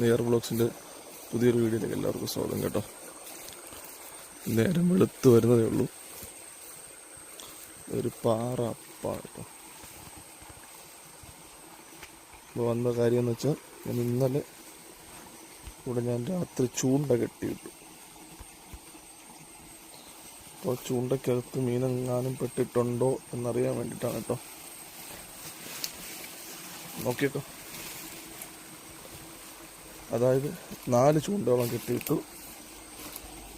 Near ബ്ലോഗ്സിന്റെ പുതിയൊരു വീഡിയോയിലേക്ക് എല്ലാവർക്കും സ്വാഗതം കേട്ടോ. നേരം വെളുത്ത് വരുന്നതേ ഉള്ളൂ. ഒരു പാറ കേട്ടോ. അപ്പോൾ വന്ന കാര്യം എന്ന് വെച്ചാൽ ഞാൻ ഇന്നലെ ഇവിടെ ഞാൻ രാത്രി ചൂണ്ട കെട്ടിയിട്ടു. അപ്പോൾ ചൂണ്ടയ്ക്കകത്ത് മീനെങ്ങാനും പെട്ടിട്ടുണ്ടോ എന്നറിയാൻ വേണ്ടിയിട്ടാണ് കേട്ടോ. നോക്കിയേക്കോ. അതായത് നാല് ചൂണ്ടോളം കെട്ടിയിട്ടു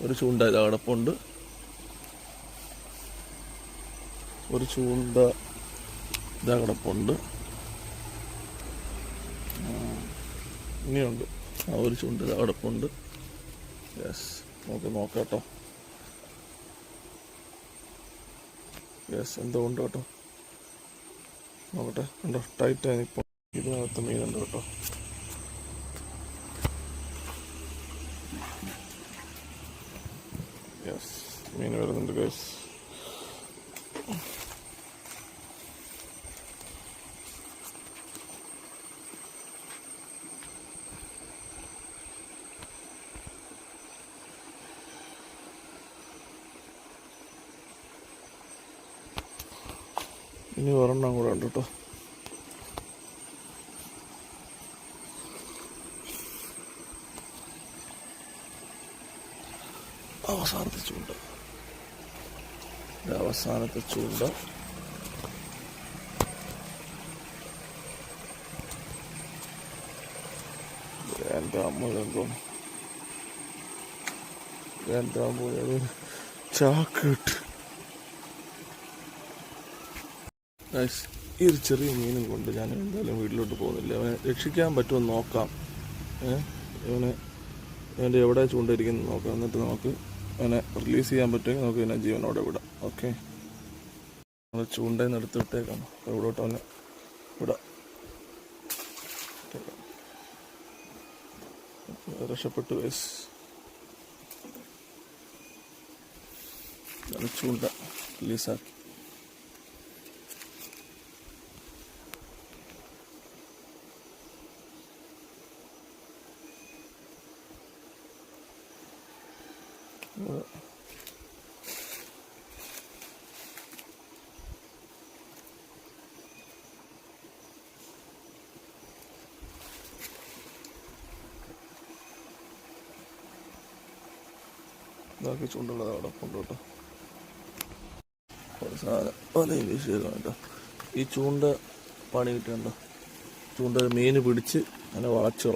ഒരു ചൂണ്ട ഇത് ഒരു ചൂണ്ട ഇതാ കിടപ്പുണ്ട് ഇനിയുണ്ട്. ആ ഒരു ചൂണ്ട ഇതാ യെസ് നമുക്ക് നോക്കാം കേട്ടോ യെസ് എന്തോ ഉണ്ട് കേട്ടോ? നോക്കട്ടെ കണ്ടോ? ടൈറ്റായി ഇപ്പോൾ ഇതിനകത്ത് മീനുണ്ട് കേട്ടോ. യെസ് മീൻ വരുന്നുണ്ട് ഗൈസ്. ഇനി ഒരെണ്ണം കൂടെ ഉണ്ട് കേട്ടോ. അവസാനത്തെ ചൂണ്ട. അവസാനത്തെ ചൂണ്ട. ഈ ഒരു ചെറിയ മീനും കൊണ്ട് ഞാൻ എന്തായാലും വീട്ടിലോട്ട് പോകുന്നില്ല. അവനെ രക്ഷിക്കാൻ പറ്റുമോ നോക്കാം. ഏഹ് ഇവനെ ഇവന്റെ എവിടെ ചൂണ്ടിരിക്കുന്നു നോക്കാം. എന്നിട്ട് നമുക്ക് അവനെ റിലീസ് ചെയ്യാൻ പറ്റുമെങ്കിൽ നമുക്ക് ഇതിനെ ജീവനോടെ വിടാം. ഓക്കെ നമ്മൾ ചൂണ്ടയിൽ നിന്ന് എടുത്ത് വിട്ടേക്കാം ഇവിടോട്ട് അവനെ വിടാം. രക്ഷപ്പെട്ടു വയസ് ചൂണ്ട റിലീസാക്കി ഇതാക്കി ചൂണ്ടുള്ളത് അവിടെ കൊണ്ടുപോട്ടോ ഒരു സാധനം. വലയും വീശിയേക്കാം കേട്ടോ. ഈ ചൂണ്ട പണി കിട്ടുന്നുണ്ടോ ചൂണ്ട മീൻ പിടിച്ച് അങ്ങനെ വളച്ചു